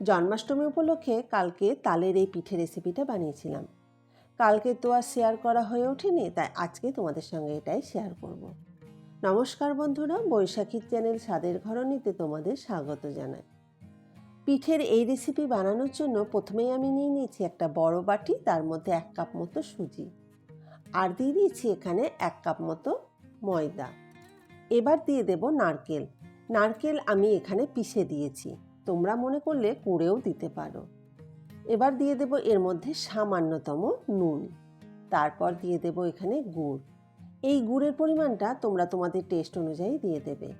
জন্মাষ্টমী উপলক্ষে কালকে তালের এই পিঠে রেসিপিটা বানিয়েছিলাম। কালকে তো আর শেয়ার করা হয়ে ওঠেনি, তাই আজকে তোমাদের সঙ্গে এটাই শেয়ার করব। নমস্কার বন্ধুরা বৈশাখীর চ্যানেল স্বাদের ঘরণীতে তোমাদের স্বাগত জানাই। পিঠের এই রেসিপি বানানোর জন্য প্রথমেই আমি নিয়ে নিয়েছি একটা বড় বাটি, তার মধ্যে এক কাপ মতো সুজি। আর দিয়ে দিয়েছি এখানে এক কাপ মতো ময়দা। এবার দিয়ে দেব নারকেল। নারকেল আমি এখানে পিষে দিয়েছি। তোমরা মনে করলে কুড়েও দিতে পারো। এবার দিয়ে দেব এর মধ্যে সামান্যতম নুন। তারপর দিয়ে দেব এখানে গুড়। এই গুড়ের পরিমাণটা তোমরা তোমাদের টেস্ট অনুযায়ী দিয়ে দেবে।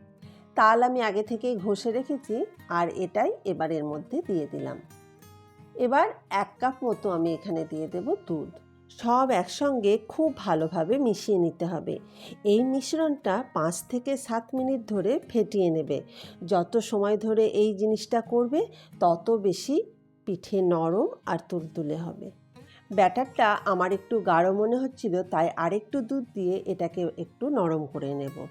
তাল আমি আগে থেকেই ঘষে রেখেছি আর এটাই এবার এর মধ্যে দিয়ে দিলাম। এবার এক কাপ মতো আমি এখানে দিয়ে দেব দুধ। সব একসঙ্গে খুব ভালোভাবে মিশিয়ে নিতে হবে। এই মিশ্রণটা পাঁচ থেকে সাত মিনিট ধরে ফেটিয়ে নেবে। যত সময় ধরে এই জিনিসটা করবে, তত বেশি পিঠে নরম আর তুলতুলে হবে। ব্যাটারটা আমার একটু গাঢ় মনে হচ্ছিল, তাই আরেকটু দুধ দিয়ে এটাকে একটু নরম করে নেব।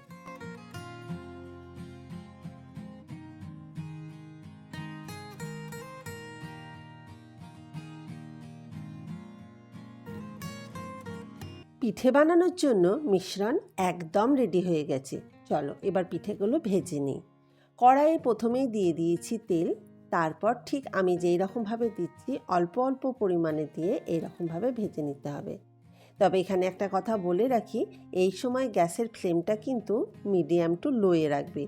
পিঠে বানানোর জন্য মিশ্রণ একদম রেডি হয়ে গেছে। চলো, এবার পিঠেগুলো ভেজে নিই। কড়াইয়ে প্রথমেই দিয়ে দিয়েছি তেল। তারপর ঠিক আমি যেই রকমভাবে দিচ্ছি, অল্প অল্প পরিমাণে দিয়ে এইরকমভাবে ভেজে নিতে হবে। তবে এখানে একটা কথা বলে রাখি, এই সময় গ্যাসের ফ্লেমটা কিন্তু মিডিয়াম টু লোয়ে রাখবে।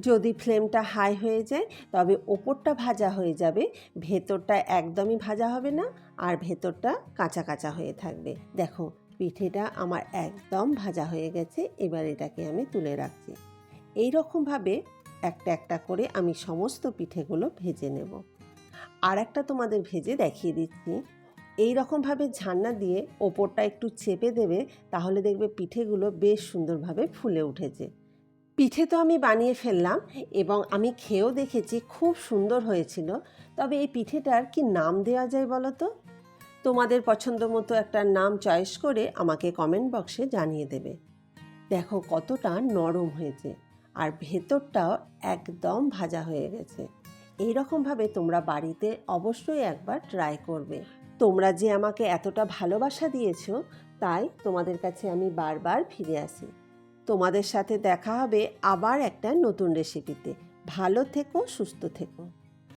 যদি ফ্লেমটা হাই হয়ে যায়, তবে ওপরটা ভাজা হয়ে যাবে, ভেতরটা একদমই ভাজা হবে না, আর ভেতরটা কাঁচা কাঁচা হয়ে থাকবে। দেখো পিঠেটা আমার একদম ভাজা হয়ে গেছে, এবার এটাকে আমি তুলে রাখছি। এই রকমভাবে একটা একটা করে আমি সমস্ত পিঠেগুলো ভেজে নেব। আর একটা তোমাদের ভেজে দেখিয়ে দিচ্ছি। এই রকমভাবে ঝান্না দিয়ে ওপরটা একটু চেপে দেবে, তাহলে দেখবে পিঠেগুলো বেশ সুন্দরভাবে ফুলে উঠেছে। পিঠে তো আমি বানিয়ে ফেললাম এবং আমি খেয়েও দেখেছি খুব সুন্দর হয়েছিল। তবে এই পিঠেটার কি নাম দেওয়া যায় বলো তো? তোমাদের পছন্দ মতো একটা নাম চয়েস করে আমাকে কমেন্ট বক্সে জানিয়ে দেবে। দেখো কতটা নরম হয়েছে আর ভেতরটাও একদম ভাজা হয়ে গেছে। এই রকমভাবে তোমরা বাড়িতে অবশ্যই একবার ট্রাই করবে। তোমরা যে আমাকে এতটা ভালোবাসা দিয়েছ, তাই তোমাদের কাছে আমি বারবার ফিরে আসি। তোমাদের সাথে দেখা হবে আবার একটা নতুন রেসিপিতে ভালো থেকো, সুস্থ থেকো।